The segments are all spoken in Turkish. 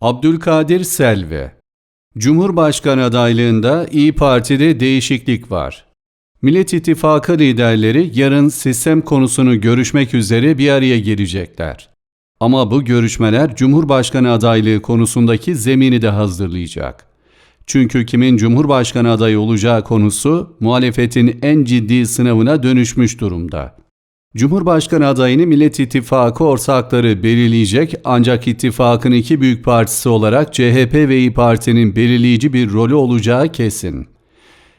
Abdülkadir Selvi Cumhurbaşkanı adaylığında İyi Parti'de değişiklik var. Millet İttifakı liderleri yarın sistem konusunu görüşmek üzere bir araya gelecekler. Ama bu görüşmeler Cumhurbaşkanı adaylığı konusundaki zemini de hazırlayacak. Çünkü kimin Cumhurbaşkanı adayı olacağı konusu muhalefetin en ciddi sınavına dönüşmüş durumda. Cumhurbaşkanı adayını Millet İttifakı ortakları belirleyecek ancak ittifakın iki büyük partisi olarak CHP ve İyi Parti'nin belirleyici bir rolü olacağı kesin.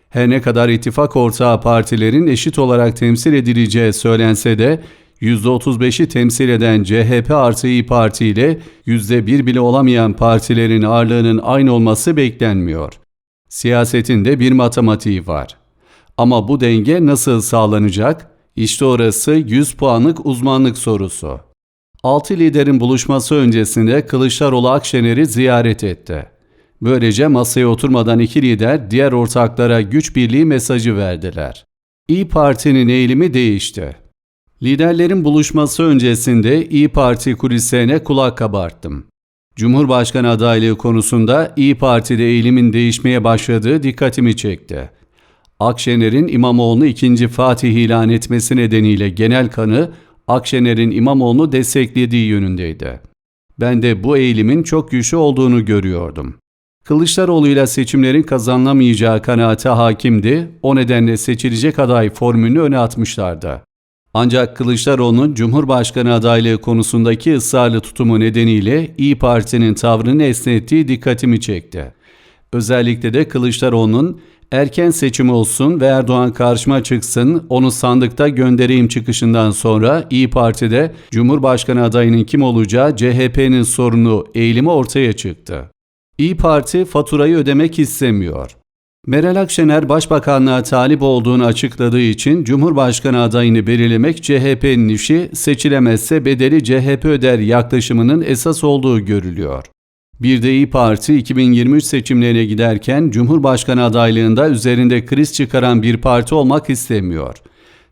Her ne kadar ittifak ortağı partilerin eşit olarak temsil edileceği söylense de %35'i temsil eden CHP artı İyi Parti ile %1 bile olamayan partilerin ağırlığının aynı olması beklenmiyor. Siyasetin de bir matematiği var. Ama bu denge nasıl sağlanacak? İşte orası 100 puanlık uzmanlık sorusu. 6 liderin buluşması öncesinde Kılıçdaroğlu Akşener'i ziyaret etti. Böylece masaya oturmadan iki lider diğer ortaklara güç birliği mesajı verdiler. İyi Parti'nin eğilimi değişti. Liderlerin buluşması öncesinde İyi Parti kulislerine kulak kabarttım. Cumhurbaşkanı adaylığı konusunda İyi Parti'de eğilimin değişmeye başladığı dikkatimi çekti. Akşener'in İmamoğlu'nu ikinci Fatih ilan etmesi nedeniyle genel kanı Akşener'in İmamoğlu'nu desteklediği yönündeydi. Ben de bu eğilimin çok güçlü olduğunu görüyordum. Kılıçdaroğlu ile seçimlerin kazanılamayacağı kanaate hakimdi, o nedenle seçilecek aday formülünü öne atmışlardı. Ancak Kılıçdaroğlu'nun Cumhurbaşkanı adaylığı konusundaki ısrarlı tutumu nedeniyle İyi Parti'nin tavrını esnettiği dikkatimi çekti. Özellikle de Kılıçdaroğlu'nun erken seçim olsun ve Erdoğan karşıma çıksın, onu sandıkta göndereyim çıkışından sonra İyi Parti'de Cumhurbaşkanı adayının kim olacağı CHP'nin sorunu eğilimi ortaya çıktı. İyi Parti faturayı ödemek istemiyor. Meral Akşener başbakanlığa talip olduğunu açıkladığı için Cumhurbaşkanı adayını belirlemek CHP'nin işi seçilemezse bedeli CHP öder yaklaşımının esas olduğu görülüyor. Bir de İyi Parti 2023 seçimlerine giderken Cumhurbaşkanı adaylığında üzerinde kriz çıkaran bir parti olmak istemiyor.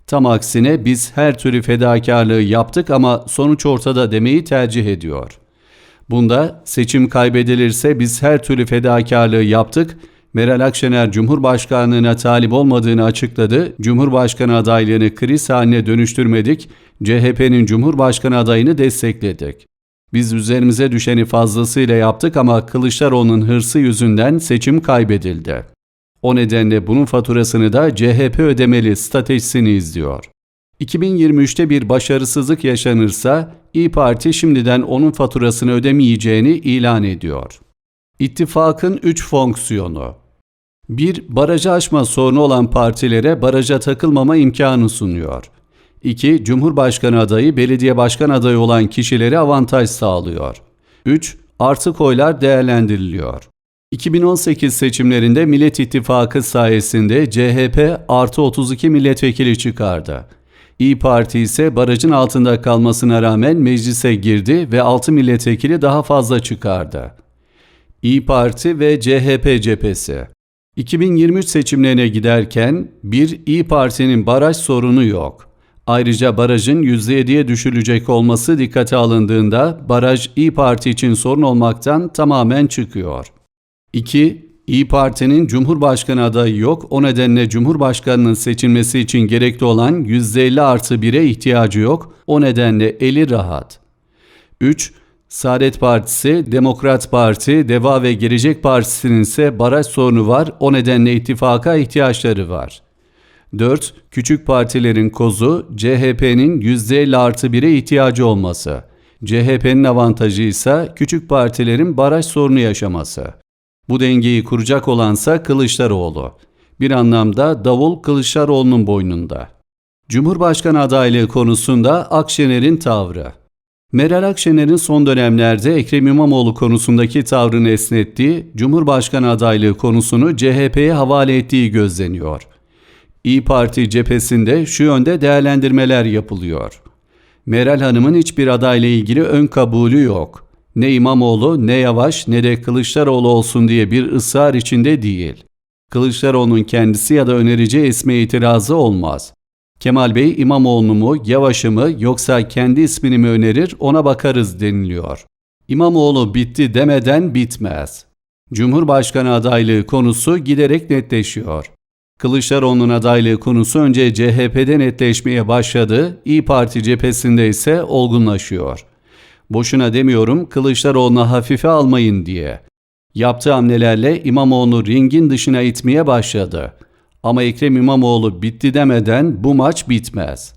Tam aksine biz her türlü fedakarlığı yaptık ama sonuç ortada demeyi tercih ediyor. Bunda seçim kaybedilirse biz her türlü fedakarlığı yaptık, Meral Akşener Cumhurbaşkanlığına talip olmadığını açıkladı. Cumhurbaşkanı adaylığını kriz haline dönüştürmedik. CHP'nin Cumhurbaşkanı adayını destekledik. Biz üzerimize düşeni fazlasıyla yaptık ama Kılıçdaroğlu'nun hırsı yüzünden seçim kaybedildi. O nedenle bunun faturasını da CHP ödemeli stratejisini izliyor. 2023'te bir başarısızlık yaşanırsa İyi Parti şimdiden onun faturasını ödemeyeceğini ilan ediyor. İttifakın 3 fonksiyonu 1. Barajı aşma sorunu olan partilere baraja takılmama imkanı sunuyor. 2. Cumhurbaşkanı adayı belediye başkan adayı olan kişilere avantaj sağlıyor. 3. Artık oylar değerlendiriliyor. 2018 seçimlerinde Millet İttifakı sayesinde CHP artı 32 milletvekili çıkardı. İyi Parti ise barajın altında kalmasına rağmen meclise girdi ve 6 milletvekili daha fazla çıkardı. İyi Parti ve CHP cephesi 2023 seçimlerine giderken bir İyi Parti'nin baraj sorunu yok. Ayrıca barajın %7'ye düşürülecek olması dikkate alındığında baraj İyi Parti için sorun olmaktan tamamen çıkıyor. 2. İyi Parti'nin Cumhurbaşkanı adayı yok. O nedenle Cumhurbaşkanının seçilmesi için gerekli olan %50 artı 1'e ihtiyacı yok. O nedenle eli rahat. 3. Saadet Partisi, Demokrat Parti, Deva ve Gelecek Partisi'nin ise baraj sorunu var. O nedenle ittifaka ihtiyaçları var. 4. Küçük partilerin kozu CHP'nin %50 artı 1'e ihtiyacı olması. CHP'nin avantajı ise küçük partilerin baraj sorunu yaşaması. Bu dengeyi kuracak olansa Kılıçdaroğlu. Bir anlamda davul Kılıçdaroğlu'nun boynunda. Cumhurbaşkanı adaylığı konusunda Akşener'in tavrı. Meral Akşener'in son dönemlerde Ekrem İmamoğlu konusundaki tavrını esnettiği, Cumhurbaşkanı adaylığı konusunu CHP'ye havale ettiği gözleniyor. İyi Parti cephesinde şu yönde değerlendirmeler yapılıyor. Meral Hanım'ın hiçbir adayla ilgili ön kabulü yok. Ne İmamoğlu, ne Yavaş, ne de Kılıçdaroğlu olsun diye bir ısrar içinde değil. Kılıçdaroğlu'nun kendisi ya da önerici isme itirazı olmaz. Kemal Bey İmamoğlu mu, Yavaş'ı mı yoksa kendi ismini mi önerir ona bakarız deniliyor. İmamoğlu bitti demeden bitmez. Cumhurbaşkanı adaylığı konusu giderek netleşiyor. Kılıçdaroğlu'nun adaylığı konusu önce CHP'de netleşmeye başladı, İyi Parti cephesinde ise olgunlaşıyor. Boşuna demiyorum Kılıçdaroğlu'na hafife almayın diye. Yaptığı hamlelerle İmamoğlu ringin dışına itmeye başladı. Ama Ekrem İmamoğlu bitti demeden bu maç bitmez.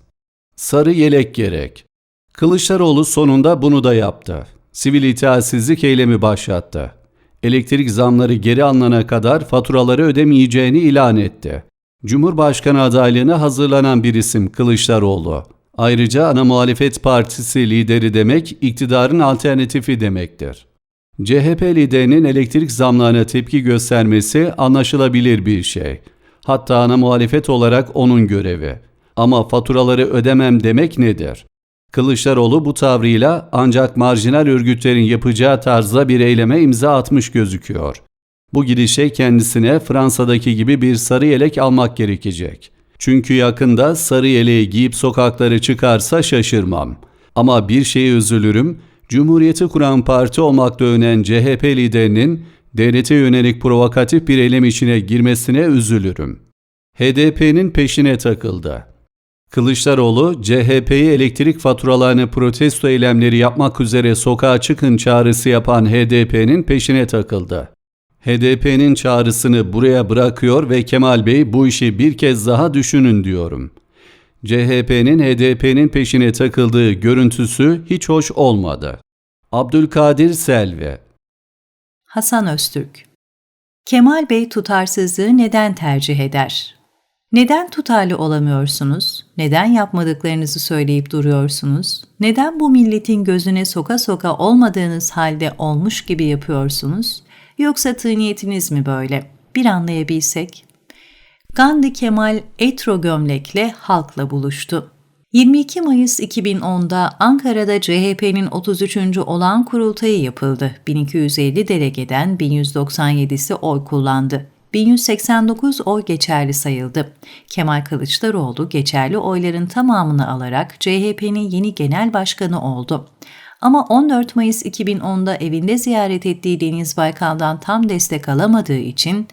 Sarı yelek gerek. Kılıçdaroğlu sonunda bunu da yaptı. Sivil itaatsizlik eylemi başlattı. Elektrik zamları geri alınana kadar faturaları ödemeyeceğini ilan etti. Cumhurbaşkanı adaylığına hazırlanan bir isim Kılıçdaroğlu. Ayrıca ana muhalefet partisi lideri demek iktidarın alternatifi demektir. CHP liderinin elektrik zamlarına tepki göstermesi anlaşılabilir bir şey. Hatta ana muhalefet olarak onun görevi. Ama faturaları ödemem demek nedir? Kılıçdaroğlu bu tavrıyla ancak marjinal örgütlerin yapacağı tarzda bir eyleme imza atmış gözüküyor. Bu gidişe kendisine Fransa'daki gibi bir sarı yelek almak gerekecek. Çünkü yakında sarı yeleği giyip sokaklara çıkarsa şaşırmam. Ama bir şeye üzülürüm, Cumhuriyeti kuran parti olmakta önen CHP liderinin devlete yönelik provokatif bir eylem içine girmesine üzülürüm. HDP'nin peşine takıldı. Kılıçdaroğlu, CHP'yi elektrik faturalarını protesto eylemleri yapmak üzere sokağa çıkın çağrısı yapan HDP'nin peşine takıldı. HDP'nin çağrısını buraya bırakıyor ve Kemal Bey bu işi bir kez daha düşünün diyorum. CHP'nin HDP'nin peşine takıldığı görüntüsü hiç hoş olmadı. Abdülkadir Selvi Hasan Öztürk Kemal Bey tutarsızlığı neden tercih eder? Neden tutarlı olamıyorsunuz? Neden yapmadıklarınızı söyleyip duruyorsunuz? Neden bu milletin gözüne soka soka olmadığınız halde olmuş gibi yapıyorsunuz? Yoksa tığ niyetiniz mi böyle? Bir anlayabilsek. Gandhi Kemal etro gömlekle halkla buluştu. 22 Mayıs 2010'da Ankara'da CHP'nin 33. olan kurultayı yapıldı. 1250 delegeden 1197'si oy kullandı. 1189 oy geçerli sayıldı. Kemal Kılıçdaroğlu geçerli oyların tamamını alarak CHP'nin yeni genel başkanı oldu. Ama 14 Mayıs 2010'da evinde ziyaret ettiği Deniz Baykal'dan tam destek alamadığı için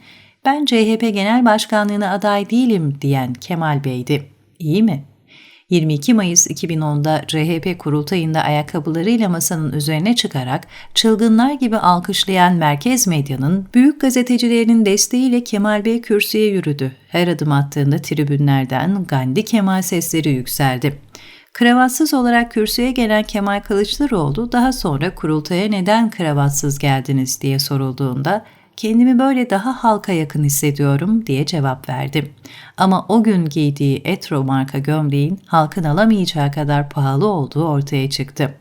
ben CHP genel başkanlığına aday değilim diyen Kemal Bey'di. İyi mi? 22 Mayıs 2010'da CHP kurultayında ayakkabılarıyla masanın üzerine çıkarak çılgınlar gibi alkışlayan merkez medyanın büyük gazetecilerinin desteğiyle Kemal Bey kürsüye yürüdü. Her adım attığında tribünlerden Gandhi Kemal sesleri yükseldi. Kravatsız olarak kürsüye gelen Kemal Kılıçdaroğlu daha sonra kurultaya neden kravatsız geldiniz diye sorulduğunda kendimi böyle daha halka yakın hissediyorum diye cevap verdim. Ama o gün giydiği Etro marka gömleğin halkın alamayacağı kadar pahalı olduğu ortaya çıktı.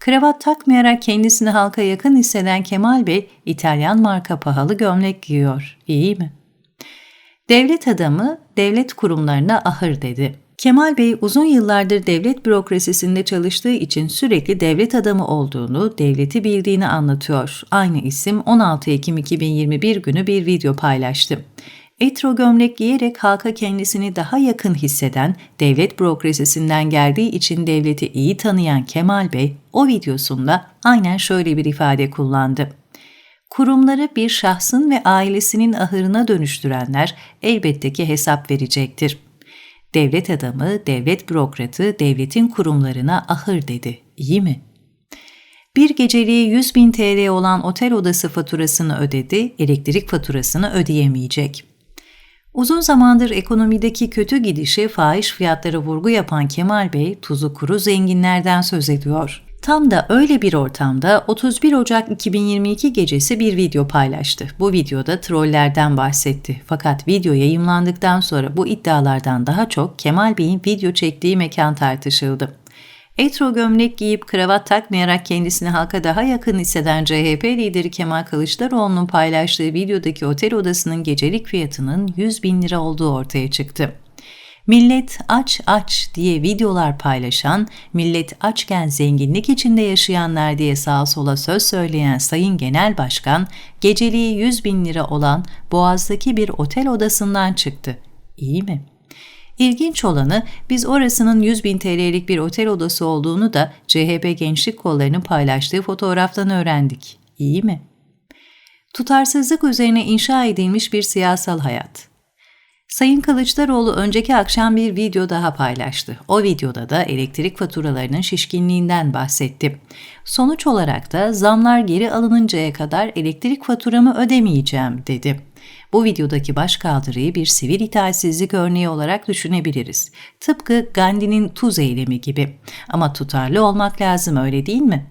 Kravat takmayarak kendisini halka yakın hisseden Kemal Bey, İtalyan marka pahalı gömlek giyiyor. İyi mi? Devlet adamı devlet kurumlarına ahır dedi. Kemal Bey uzun yıllardır devlet bürokrasisinde çalıştığı için sürekli devlet adamı olduğunu, devleti bildiğini anlatıyor. Aynı isim 16 Ekim 2021 günü bir video paylaştı. Etro gömlek giyerek halka kendisini daha yakın hisseden, devlet bürokrasisinden geldiği için devleti iyi tanıyan Kemal Bey, o videosunda aynen şöyle bir ifade kullandı. Kurumları bir şahsın ve ailesinin ahırına dönüştürenler elbette ki hesap verecektir. Devlet adamı, devlet bürokratı devletin kurumlarına ahır dedi. İyi mi? Bir geceliği 100 bin TL olan otel odası faturasını ödedi, elektrik faturasını ödeyemeyecek. Uzun zamandır ekonomideki kötü gidişe fahiş fiyatlara vurgu yapan Kemal Bey, tuzu kuru zenginlerden söz ediyor. Tam da öyle bir ortamda 31 Ocak 2022 gecesi bir video paylaştı. Bu videoda trollerden bahsetti. Fakat video yayımlandıktan sonra bu iddialardan daha çok Kemal Bey'in video çektiği mekan tartışıldı. Etro gömlek giyip kravat takmayarak kendisini halka daha yakın hisseden CHP lideri Kemal Kılıçdaroğlu'nun paylaştığı videodaki otel odasının gecelik fiyatının 100 bin lira olduğu ortaya çıktı. Millet aç aç diye videolar paylaşan, millet açken zenginlik içinde yaşayanlar diye sağa sola söz söyleyen Sayın Genel Başkan, geceliği 100 bin lira olan Boğaz'daki bir otel odasından çıktı. İyi mi? İlginç olanı biz orasının 100 bin TL'lik bir otel odası olduğunu da CHP gençlik kollarının paylaştığı fotoğraftan öğrendik. İyi mi? Tutarsızlık üzerine inşa edilmiş bir siyasal hayat. Sayın Kılıçdaroğlu önceki akşam bir video daha paylaştı. O videoda da elektrik faturalarının şişkinliğinden bahsetti. Sonuç olarak da zamlar geri alınıncaya kadar elektrik faturamı ödemeyeceğim dedi. Bu videodaki başkaldırıyı bir sivil itaatsizlik örneği olarak düşünebiliriz. Tıpkı Gandhi'nin tuz eylemi gibi. Ama tutarlı olmak lazım öyle değil mi?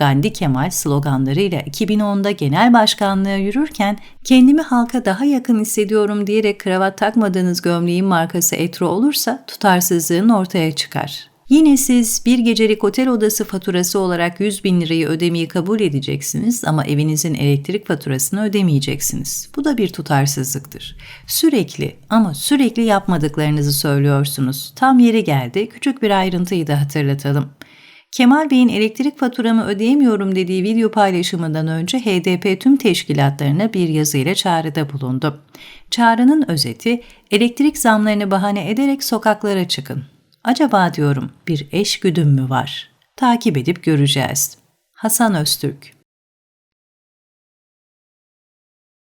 Gandhi Kemal sloganlarıyla 2010'da genel başkanlığa yürürken kendimi halka daha yakın hissediyorum diyerek kravat takmadığınız gömleğin markası Etro olursa tutarsızlığın ortaya çıkar. Yine siz bir gecelik otel odası faturası olarak 100 bin lirayı ödemeyi kabul edeceksiniz ama evinizin elektrik faturasını ödemeyeceksiniz. Bu da bir tutarsızlıktır. Sürekli ama sürekli yapmadıklarınızı söylüyorsunuz. Tam yeri geldi küçük bir ayrıntıyı da hatırlatalım. Kemal Bey'in elektrik faturamı ödeyemiyorum dediği video paylaşımından önce HDP tüm teşkilatlarına bir yazıyla çağrıda bulundu. Çağrının özeti, elektrik zamlarını bahane ederek sokaklara çıkın. Acaba diyorum bir eş güdüm mü var? Takip edip göreceğiz. Hasan Öztürk